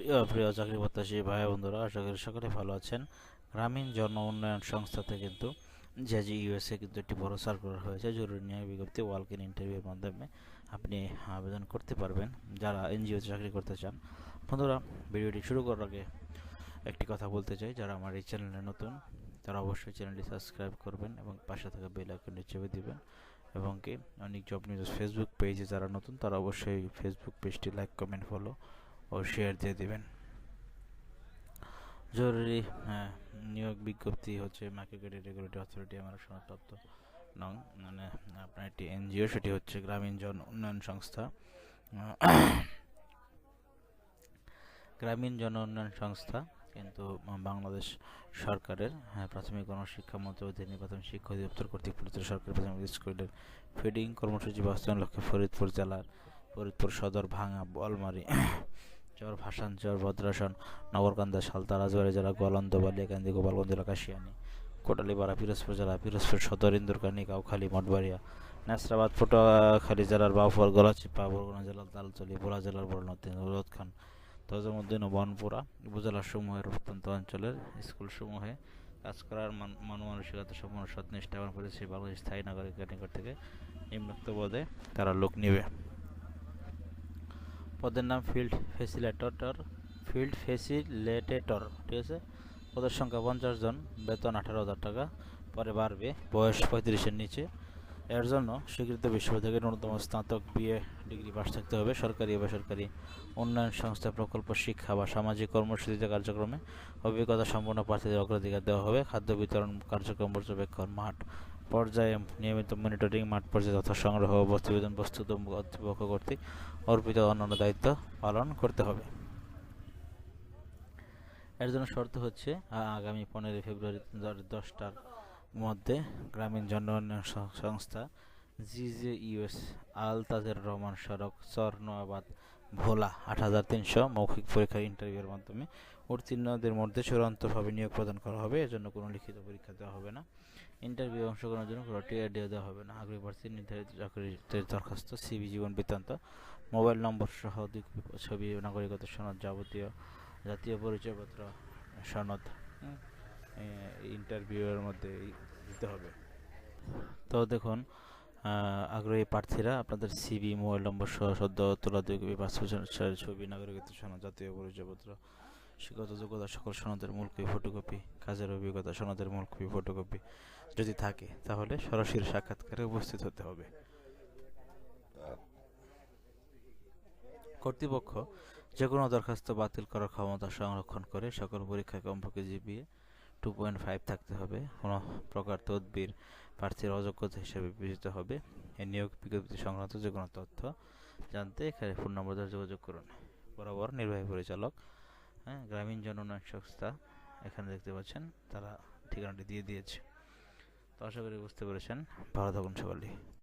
প্রিয় চাকরি প্রত্যাশী ভাই বন্ধুরা, আশা করি সকলে ভালো আছেন। গ্রামীণ জন উন্নয়ন সংস্থাতে কিন্তু জেজি ইউএসএ কিন্তু একটি বড় সার্কুলার হয়েছে। জরুরি নিয়োগ বিজ্ঞপ্তি ওয়ালক ইন ইন্টারভিউর মাধ্যমে আপনি আবেদন করতে পারবেন যারা এনজিওতে চাকরি করতে চান। বন্ধুরা, ভিডিওটি শুরু করার আগে একটি কথা বলতে চাই। যারা আমার এই চ্যানেলে নতুন, তারা অবশ্যই চ্যানেলটি সাবস্ক্রাইব করবেন এবং পাশে থাকা বেল আইকনটি চেপে দিবেন। এবং কি, অনেক জব নিউজ ফেসবুক পেজে যারা নতুন, তারা অবশ্যই ফেসবুক পেজটি লাইক কমেন্ট ফলো ও শেয়ার দিয়ে দিবেন। জরুরি হ্যাঁ, নিয়োগ বিজ্ঞপ্তি হচ্ছে মার্কেট রেগুলেটরি অথরিটি আমার সনদপ্রাপ্ত নং মানে আপনার একটি এনজিও সেটি হচ্ছে গ্রামীণ জন উন্নয়ন সংস্থা। গ্রামীণ জন উন্নয়ন সংস্থা কিন্তু বাংলাদেশ সরকারের হ্যাঁ, প্রাথমিক গণশিক্ষা মন্ত্রী প্রাথমিক শিক্ষা অধিদপ্তর কর্তৃক পরিচালিত সরকারি প্রাথমিক স্কুলের ফিডিং কর্মসূচি বাস্তবায়ন লক্ষ্যে ফরিদপুর জেলার ফরিদপুর সদর ভাঙা বলমারি চর ভাসান, চর ভদ্রাসন, নগরকান্দা সালতা রাজবাড়ি জেলা গোয়ালন্দ, বালিয়াকান্দি গোপালগঞ্জ জেলা কাশিয়ানি কোটালীপাড়া, পিরোজপুর জেলা, পিরোজপুর সদর ইন্দুরকানি কাউখালী, মঠবাড়িয়া, নেসরাবাদ, পটুয়াখালী জেলার বাউফর গলাচিপা বরগুনা জেলার তালতলি বোলা জেলার বড়নদী নুরুদ খান তজমুদ্দিন ও বনপুরা উপজেলা সমূহের প্রত্যন্ত অঞ্চলের স্কুলসমূহে কাজ করার মান মানসিকতা সম্পূর্ণ সৎনিষ্ঠা এবং পরিচয় বাংলাদেশ স্থায়ী নাগরিকের নিকট থেকে নিম্নোক্ত পদে তারা লোক নেবে। পদের নাম ফিল্ড ফেসিলেটর, ফিল্ড ফেসিলেটেটর, ঠিক আছে? পদের সংখ্যা পঞ্চাশ জন, বেতন আঠারো হাজার টাকা, পরে বাড়বে, বয়স পঁয়ত্রিশের নিচে। এর জন্য স্বীকৃত বিশ্ববিদ্যালয়ের ন্যূনতম স্নাতক বিএ ডিগ্রি পাশ থাকতে হবে। সরকারি বেসরকারি উন্নয়ন সংস্থা, প্রকল্প, শিক্ষা বা সামাজিক কর্মসূচিতে কার্যক্রমে অভিজ্ঞতা সম্পন্ন প্রার্থীদের অগ্রাধিকার দেওয়া হবে। খাদ্য বিতরণ কার্যক্রম পর্যবেক্ষণ মাঠ পর্যায়ে নিয়মিত মনিটরিং মাঠ পর্যায়ে তথ্য সংগ্রহ, প্রতিবেদন প্রস্তুত কর্তৃপক্ষ কর্তৃক অর্পিত অন্যান্য দায়িত্ব পালন করতে হবে। এর জন্য শর্ত হচ্ছে আগামী পনেরোই ফেব্রুয়ারি দশটার মধ্যে গ্রামীণ জন সংস্থা জিজে ইউএস আল তাজের রহমান সড়ক, চর ভোলা, আট হাজার তিনশো, মৌখিক পরীক্ষার ইন্টারভিউয়ের মাধ্যমে। উত্তীর্ণদের মধ্যে চূড়ান্তভাবে নিয়োগ প্রদান করা হবে এর জন্য কোনো লিখিত পরীক্ষা দেওয়া হবে না। ইন্টারভিউ অংশগ্রহণের জন্য কোনো টিআরডিও দেওয়া হবে না। আগ্রহী প্রার্থী, নির্ধারিত চাকরির দরখাস্ত সিবি জীবন বৃত্তান্ত, মোবাইল নম্বর সহ দুই ছবি, নাগরিকত্ব সনদ যাবতীয় জাতীয় পরিচয়পত্র, সনদ ইন্টারভিউয়ের মধ্যে দিতে হবে। তো দেখুন আগ্রহী প্রার্থীরা আপনাদের সিবি মোবাইল নম্বর সহ সদ্য তোলা দুই কপি পাসপোর্ট ছবি নাগরিকত্ব সনদ জাতীয় পরিচয়পত্র শিক্ষত যোগ্যতা সকল সনদের মূল কপি ফটোকপি কাজের অভিজ্ঞতা সনদের মূল কপি ফটোকপি যদি থাকে, তাহলে সরাসরি সাক্ষাৎকারে উপস্থিত হতে হবে। কর্তৃপক্ষ যে কোনো দরখাস্ত বাতিল করার ক্ষমতা সংরক্ষণ করে সকল পরীক্ষায় কমপক্ষে জিপিএ টু পয়েন্ট ফাইভ থাকতে হবে। কোনো প্রকার তদবির প্রার্থীর অযোগ্যতা হিসেবে বিবেচিত হবে। এই নিয়োগ বিজ্ঞপ্তি সংক্রান্ত যে কোনো তথ্য জানতে এখানে ফোন নম্বর দ্বারা যোগাযোগ করুন। বরাবর নির্বাহী পরিচালক হ্যাঁ গ্রামীণ জন উন্নয়ন সংস্থা এখানে দেখতে পাচ্ছেন, তারা ঠিকানাটি দিয়ে দিয়েছে। তো আশা করি বুঝতে পেরেছেন। ভালো থাকুন সকালে